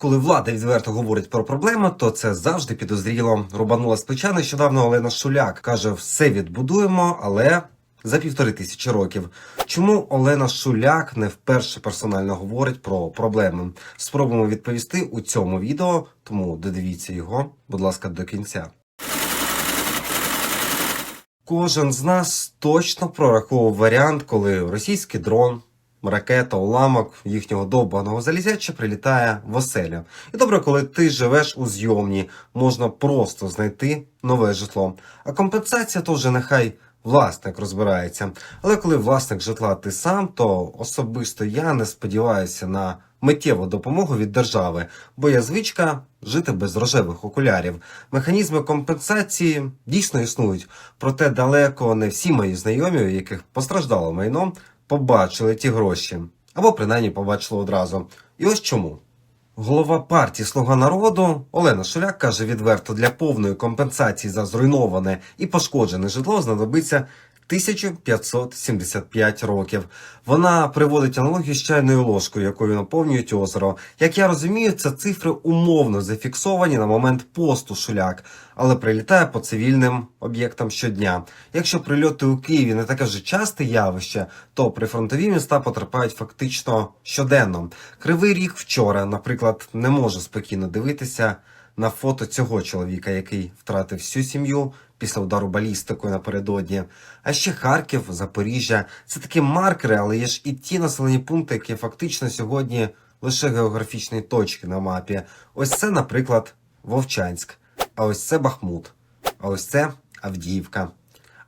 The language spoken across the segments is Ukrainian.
Коли влада відверто говорить про проблеми, то це завжди підозріло. Рубанула з плеча нещодавно Олена Шуляк. Каже, все відбудуємо, але за півтори тисячі років. Чому Олена Шуляк не вперше персонально говорить про проблеми? Спробуємо відповісти у цьому відео, тому додивіться його, будь ласка, до кінця. Кожен з нас точно прораховував варіант, коли російський дрон, ракета, уламок їхнього довбаного залізяча прилітає в оселю. І добре, коли ти живеш у зйомні, можна просто знайти нове житло. А компенсація то вже нехай власник розбирається. Але коли власник житла ти сам, то особисто я не сподіваюся на миттєву допомогу від держави, бо є звичка жити без рожевих окулярів. Механізми компенсації дійсно існують, проте далеко не всі мої знайомі, у яких постраждало майно, побачили ті гроші. Або принаймні побачили одразу. І ось чому. Голова партії Слуга народу Олена Шуляк каже відверто, для повної компенсації за зруйноване і пошкоджене житло знадобиться 1575 років. Вона приводить аналогію з чайною ложкою, якою наповнюють озеро. Як я розумію, це цифри умовно зафіксовані на момент посту Шуляк, але прилітає по цивільним об'єктам щодня. Якщо прильоти у Києві не таке вже часте явище, то прифронтові міста потерпають фактично щоденно. Кривий ріг вчора, наприклад, не можу спокійно дивитися на фото цього чоловіка, який втратив всю сім'ю після удару балістикою напередодні. А ще Харків, Запоріжжя це такі маркери, але є ж і ті населені пункти, які фактично сьогодні лише географічні точки на мапі. Ось це, наприклад, Вовчанськ, а ось це Бахмут, а ось це Авдіївка.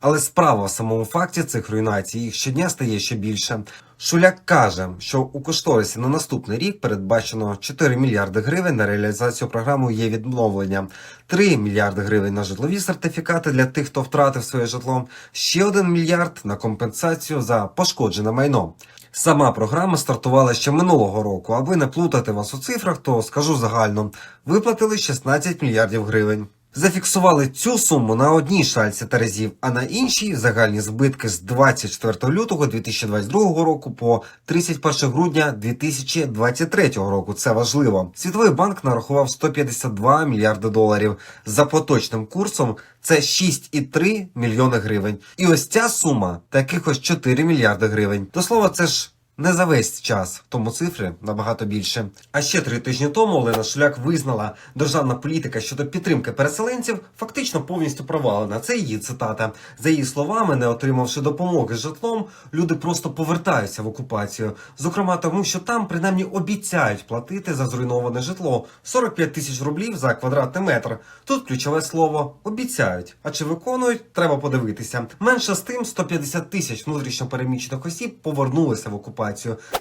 Але справа в самому факті цих руйнацій їх щодня стає ще більше. Шуляк каже, що у кошторисі на наступний рік передбачено 4 мільярди гривень на реалізацію програми є відновлення, 3 мільярди гривень на житлові сертифікати для тих, хто втратив своє житло, ще 1 мільярд на компенсацію за пошкоджене майно. Сама програма стартувала ще минулого року. Аби не плутати вас у цифрах, то скажу загально: виплатили 16 мільярдів гривень. Зафіксували цю суму на одній шальці терезів, а на іншій загальні збитки з 24 лютого 2022 року по 31 грудня 2023 року. Це важливо. Світовий банк нарахував 152 мільярди доларів. За поточним курсом це 6,3 мільйони гривень. І ось ця сума таких ось 4 мільярди гривень. До слова, це ж не за весь час, тому цифри набагато більше. А ще три тижні тому Олена Шуляк визнала, державна політика щодо підтримки переселенців фактично повністю провалена. Це її цитата. За її словами, не отримавши допомоги житлом, люди просто повертаються в окупацію. Зокрема, тому що там принаймні обіцяють платити за зруйноване житло 45 тисяч рублів за квадратний метр. Тут ключове слово обіцяють. А чи виконують, треба подивитися. Менше з тим 150 тисяч внутрішньопереміщених осіб повернулися в окупацію.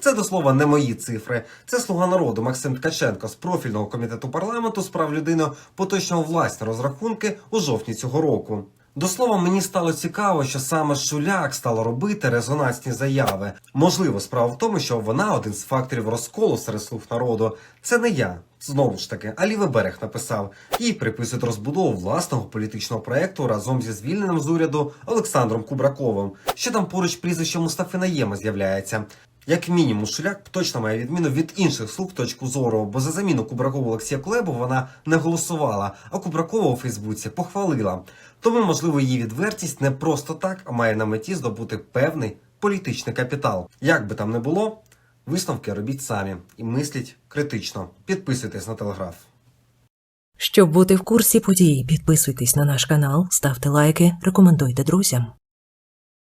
Це до слова не мої цифри. Це слуга народу Максим Ткаченко з профільного комітету парламенту з прав людини поточного власні розрахунки у жовтні цього року. До слова, мені стало цікаво, що саме Шуляк стала робити резонансні заяви. Можливо, справа в тому, що вона один з факторів розколу серед слуг народу. Це не я. Знову ж таки, а берег написав. Їй приписують розбудову власного політичного проекту разом зі звільненим з уряду Олександром Кубраковим. Ще там поруч прізвище Мустафи Наєма з'являється. Як мінімум, Шуляк точно має відміну від інших слуг точку зору, бо за заміну Кубракова Олексія Кулебу вона не голосувала, а Кубракова у Фейсбуці похвалила. Тому, можливо, її відвертість не просто так, а має на меті здобути певний політичний капітал. Як би там не було, висновки робіть самі і мисліть критично. Підписуйтесь на телеграф. Щоб бути в курсі подій, підписуйтесь на наш канал, ставте лайки, рекомендуйте друзям.